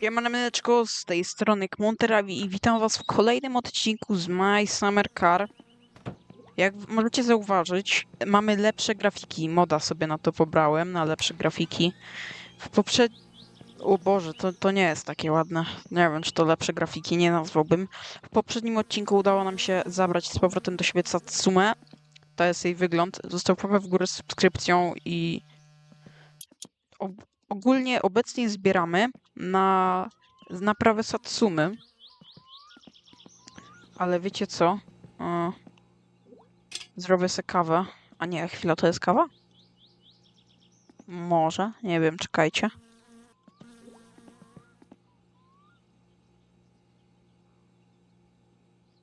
Siemaneczko, z tej strony Kmonterawi i witam was w kolejnym odcinku z My Summer Car. Jak możecie zauważyć, mamy lepsze grafiki. Moda sobie na to pobrałem, na lepsze grafiki. W poprzed... O Boże, to, to nie jest takie ładne. Nie wiem, czy to lepsze grafiki, nie nazwałbym. W poprzednim odcinku udało nam się zabrać z powrotem do siebie Satsumę. To jest jej wygląd. Został łapę w górę z subskrypcją i... O, ogólnie obecnie zbieramy na naprawę Satsumy. Ale wiecie co? Zrobię sobie kawę. A nie, chwila, to jest kawa? Może, nie wiem, czekajcie.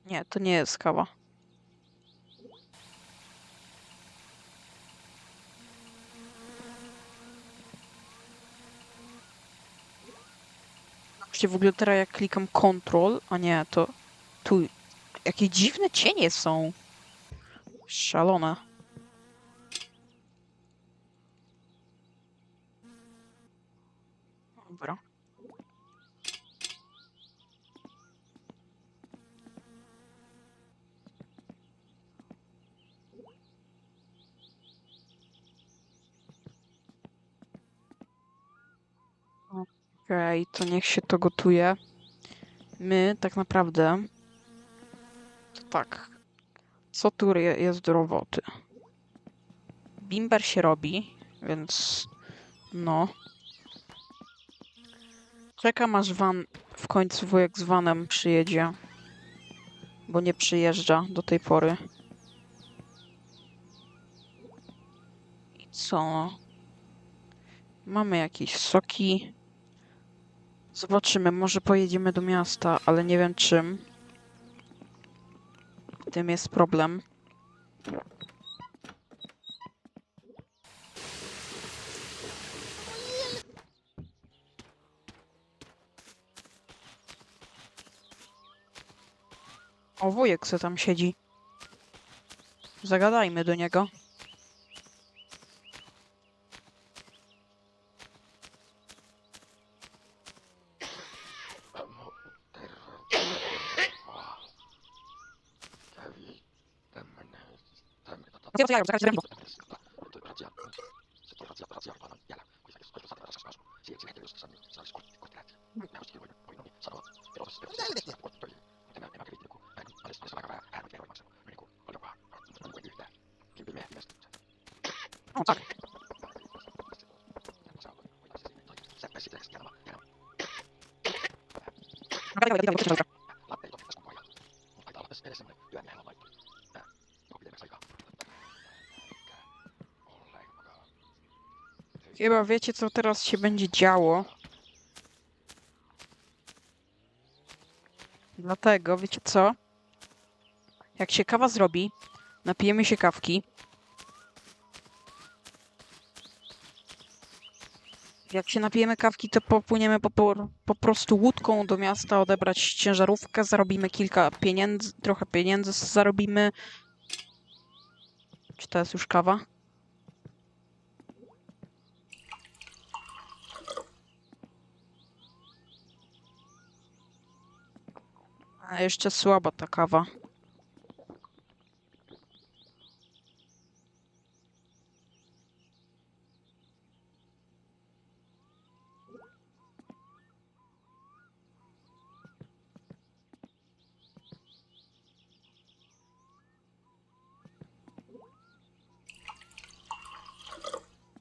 Nie, to nie jest kawa. W ogóle teraz jak klikam Ctrl, a nie, to tu jakie dziwne cienie są. Szalone. Okej, to niech się to gotuje. My tak naprawdę. To tak. Co tu je- jest do roboty? Bimber się robi, więc. No. Czekam aż van w końcu wujek z vanem przyjedzie. Bo nie przyjeżdża do tej pory. I co? Mamy jakieś soki. Zobaczymy, może pojedziemy do miasta, ale nie wiem czym. Tym jest problem. O, wujek co tam siedzi. Zagadajmy do niego. Ottiko siellä ajatuksia Chyba wiecie, co teraz się będzie działo. Dlatego, wiecie co? Jak się kawa zrobi, napijemy się kawki. Jak się napijemy kawki, to popłyniemy po, po, po prostu łódką do miasta odebrać ciężarówkę, zarobimy kilka pieniędzy, trochę pieniędzy zarobimy. Czy to jest już kawa? A jeszcze słaba ta kawa.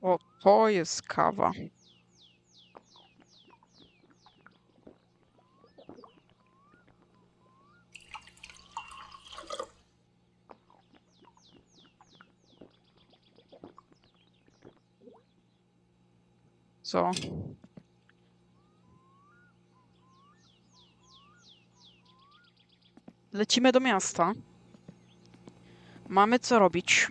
O, to jest kawa. Co? Lecimy do miasta. Mamy co robić.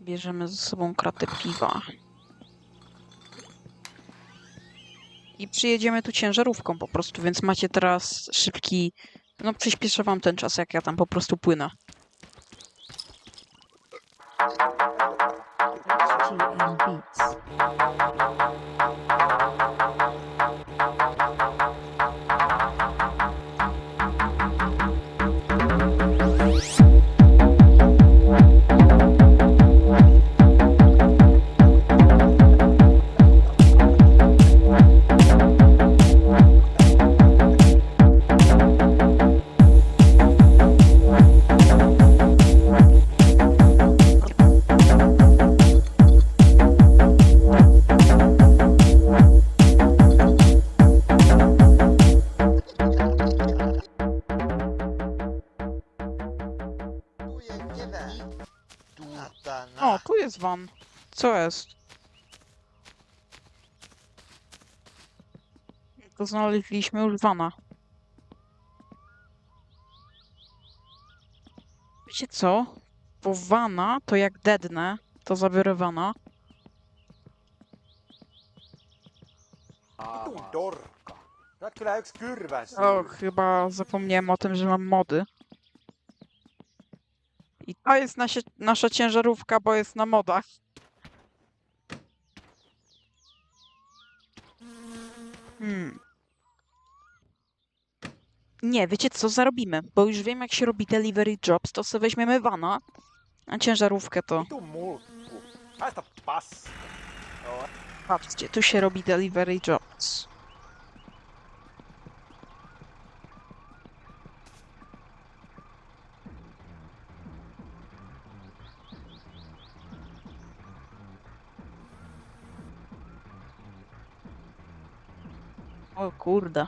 Bierzemy ze sobą kratę piwa. I przyjedziemy tu ciężarówką po prostu, więc macie teraz szybki... No przyspieszę wam ten czas, jak ja tam po prostu płynę. Beats. Van. Co jest? To znaleźliśmy już vana. Wiecie co? Bo vana to jak dednę, to zabiorę vana. Vitun dorka. Sä oot kyllä yks kyrväs. O, chyba zapomniałem o tym, że mam mody. I to jest nasie, nasza ciężarówka, bo jest na modach. Hmm. Nie, wiecie co, zarobimy, bo już wiem jak się robi delivery jobs, to sobie weźmiemy vana, a ciężarówkę to... Patrzcie, tu się robi delivery jobs. O kurde.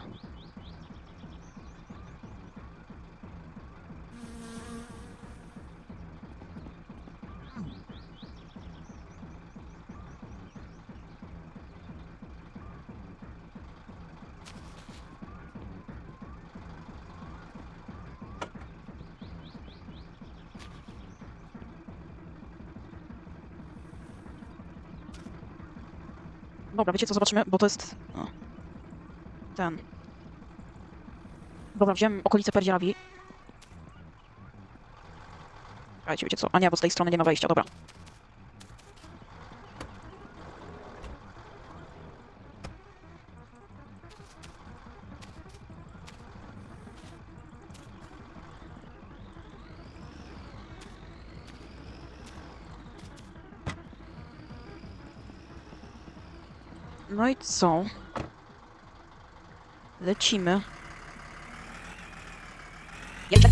Dobra, wiecie co, zobaczymy, bo to jest... O. Ten. Dobra, wziąłem okolice Perdziawi. Słuchajcie, wiecie co? A nie, bo z tej strony nie ma wejścia, dobra. No i co? Lecimy. Jeszcze.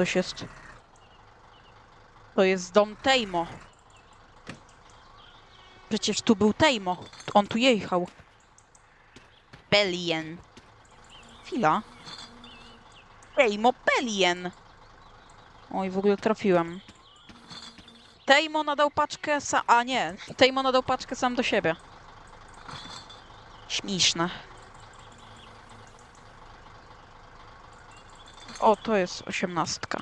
Coś jest. To jest dom Tejmo. Przecież tu był Tejmo. On tu jechał. Belien. Chwila. Tejmo Belien. Oj, w ogóle trafiłem. Tejmo nadał paczkę. A nie, Tejmo nadał paczkę sam do siebie. Śmieszne. O, to jest osiemnastka.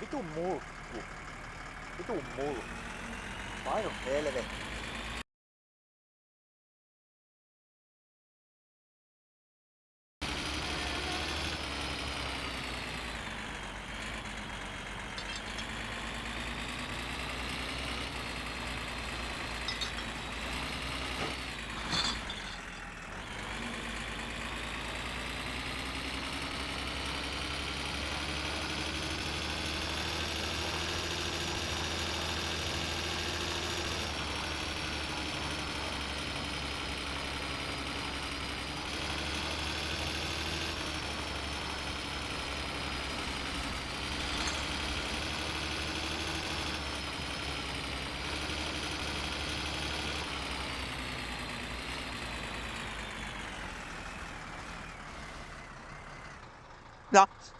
Vitun mulkku. Vitun mulkku. Paino helvetti.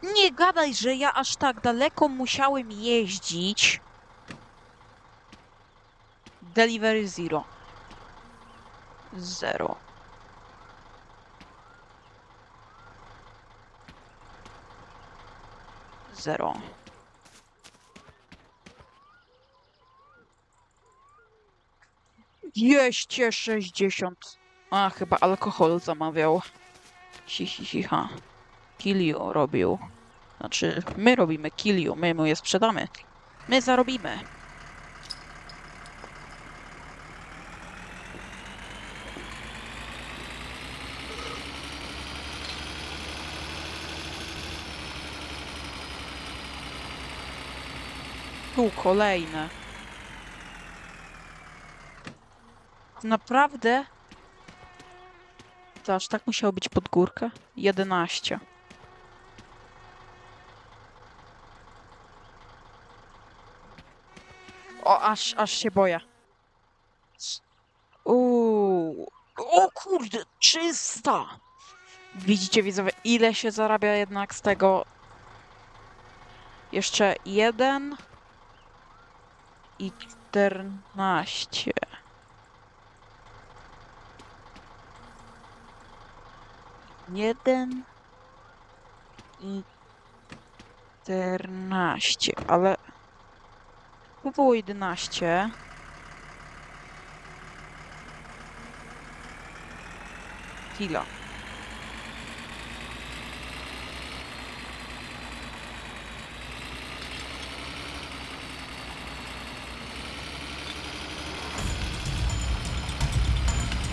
Nie gadaj, że ja aż tak daleko musiałem jeździć. Delivery Zero. Zero. Zero. Jeście sześćdziesiąt. A, chyba alkohol zamawiał. Hi, hi, hi. Kilio robił. Znaczy, my robimy kilio, my mu je sprzedamy. My zarobimy. Tu kolejne. Naprawdę? To aż tak musiało być pod górkę? 11. O, aż, aż się boję. Uuu. O kurde, 300! Widzicie widzowie, ile się zarabia jednak z tego? Jeszcze jeden i 14. Jeden i 14, ale tu było 11. Chwila.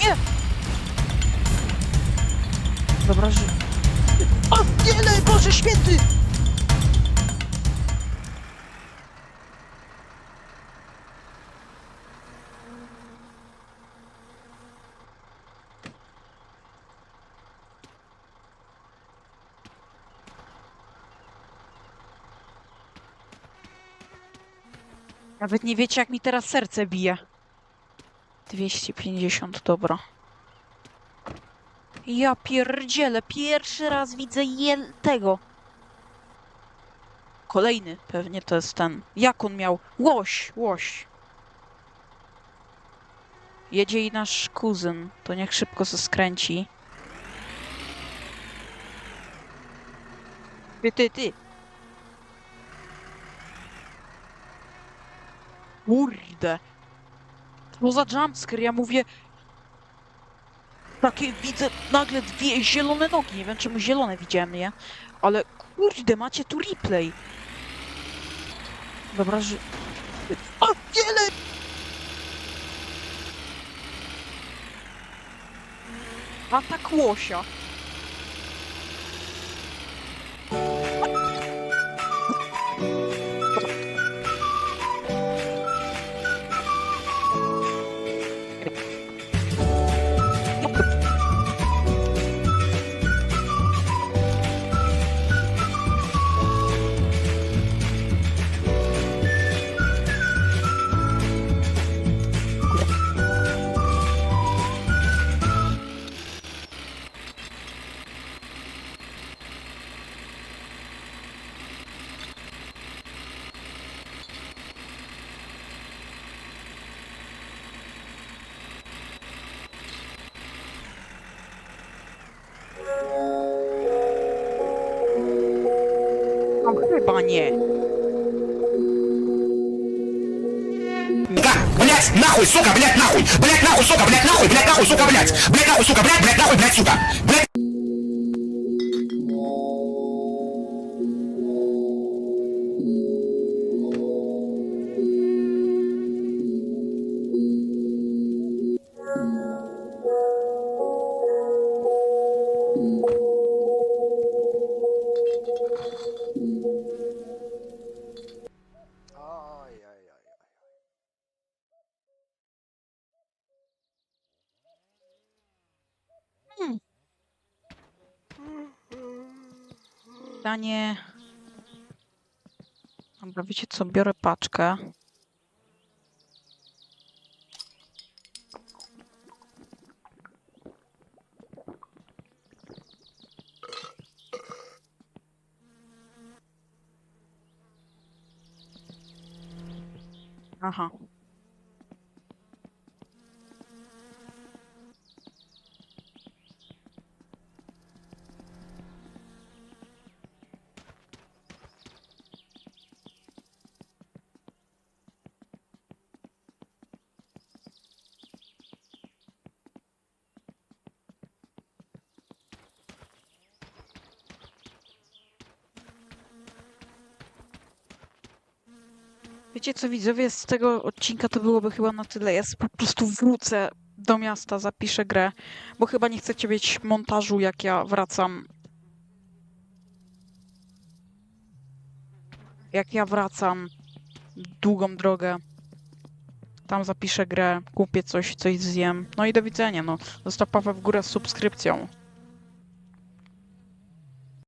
Nie! Dobra, że... O, wiele, Boże Święty! Nawet nie wiecie, jak mi teraz serce bije. 250, dobra. Ja pierdzielę, pierwszy raz widzę tego. Kolejny pewnie to jest ten. Jak on miał? Łoś, łoś. Jedzie i nasz kuzyn. To niech szybko se skręci. Ty, ty, ty. Kurde. To za jumpscare, ja mówię... Takie widzę nagle dwie zielone nogi. Nie wiem czemu zielone widziałem, nie? Ale kurde, macie tu replay. Dobra, że... A, wiele! Atak łosia. Nie. Да, блять, нахуй, сука, блять, нахуй, блять, нахуй, сука, блять, нахуй, блять, нахуй, сука, блять, блять, нахуй, сука, блять, блять, нахуй, блять, сука, блять. Pytanie... Dobra, wiecie co, biorę paczkę. Aha. Wiecie co, widzowie, z tego odcinka to byłoby chyba na tyle. Ja po prostu wrócę do miasta, zapiszę grę, bo chyba nie chcecie mieć montażu, jak ja wracam. Jak ja wracam długą drogę. Tam zapiszę grę, kupię coś, coś zjem. No i do widzenia, no. Zostaw papę w górę z subskrypcją.